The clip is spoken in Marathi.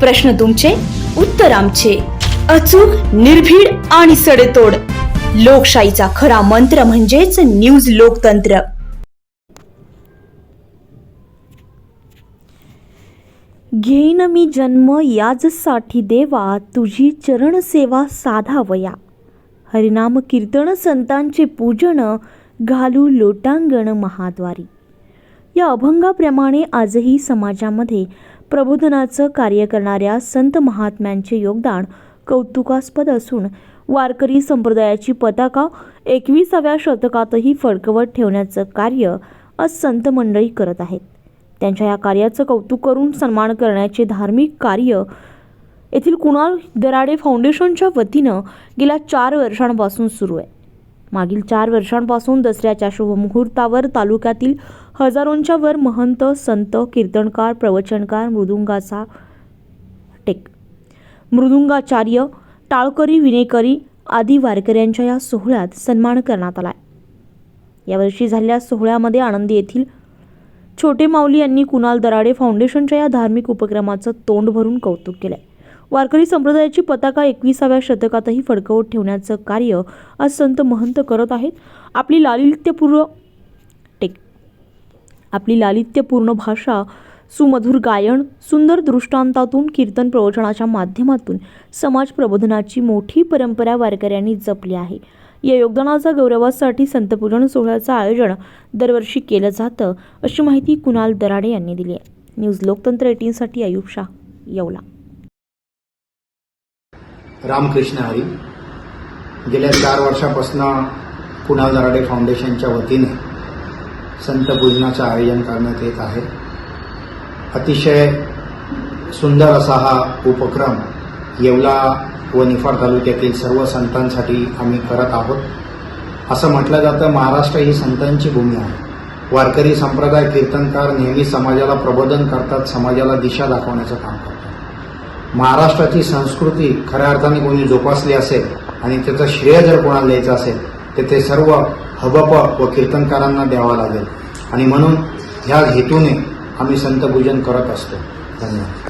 प्रश्न तुमचे उत्तर आमचे. अचूक निर्भीड आणि सडेतोड. लोकशाहीचा खरा मंत्र म्हणजेच न्यूज लोकतंत्र. घेईन मी जन्म याजसाठी देवा तुझी चरणसेवा साधावया. हरिनाम कीर्तन संतांचे पूजन घालू लोटांगण महाद्वारी. या अभंगाप्रमाणे आजही समाजामध्ये प्रबोधनाचं कार्य करणाऱ्या संत महात्म्यांचे योगदान कौतुकास्पद असून वारकरी संप्रदायाची पताका एकविसाव्या शतकातही फडकवत ठेवण्याचं कार्य आज संत मंडळी करत आहेत. त्यांच्या या कार्याचं कौतुक करून सन्मान करण्याचे धार्मिक कार्य येथील कुणाल दराडे फाउंडेशनच्या वतीनं गेल्या चार वर्षांपासून सुरू आहे. मागील चार वर्षांपासून दसऱ्याच्या शुभमुहूर्तावर तालुक्यातील हजारोंच्या वर महंत संत कीर्तनकार प्रवचनकार मृदुंगाचा टेक मृदुंगाचार्य टाळकरी विनेकरी आदी वारकऱ्यांच्या या सोहळ्यात सन्मान करण्यात आला यावर्षी झालेल्या सोहळ्यामध्ये आनंदी येथील छोटे माऊली यांनी कुणाल दराडे फाउंडेशनच्या या धार्मिक उपक्रमाचं तोंड भरून कौतुक केलं आहे वारकरी संप्रदायाची पताका एकविसाव्या शतकातही फडकवत ठेवण्याचं कार्य आज संत महंत करत आहेत. आपली लालित्यपूर्व टेक आपली लालित्यपूर्ण भाषा सुमधुर गायन सुंदर दृष्टांतातून कीर्तन प्रवचनाच्या माध्यमातून समाज प्रबोधनाची मोठी परंपरा वारकऱ्यांनी जपली आहे. या योगदानाचा गौरवासाठी संतपूजन सोहळ्याचं आयोजन दरवर्षी केलं जातं अशी माहिती कुणाल दराडे यांनी दिली आहे. न्यूज लोकतंत्र एटीनसाठी अयुब शाह येवला. रामकृष्ण हरी गेल्या चार वर्षापासून कुणाल दराडे फाउंडेशनच्या वतीने संत पूजनाचं आयोजन करण्यात येत आहे. अतिशय सुंदर असा हा उपक्रम येवला व निफाड तालुक्यातील सर्व संतांसाठी आम्ही करत आहोत. असं म्हटलं जातं महाराष्ट्र ही संतांची भूमी आहे. वारकरी संप्रदाय कीर्तनकार नेहमी समाजाला प्रबोधन करतात समाजाला दिशा दाखवण्याचं काम करतात. महाराष्ट्राची संस्कृती खऱ्या अर्थाने कोणी जोपासली असेल आणि त्याचं श्रेय जर कोणाला द्यायचं असेल तर ते सर्व हबप व कीर्तनकारांना द्यावा लागेल. आणि म्हणून ह्या हेतूने आम्ही संतपूजन करत असतो. धन्यवाद.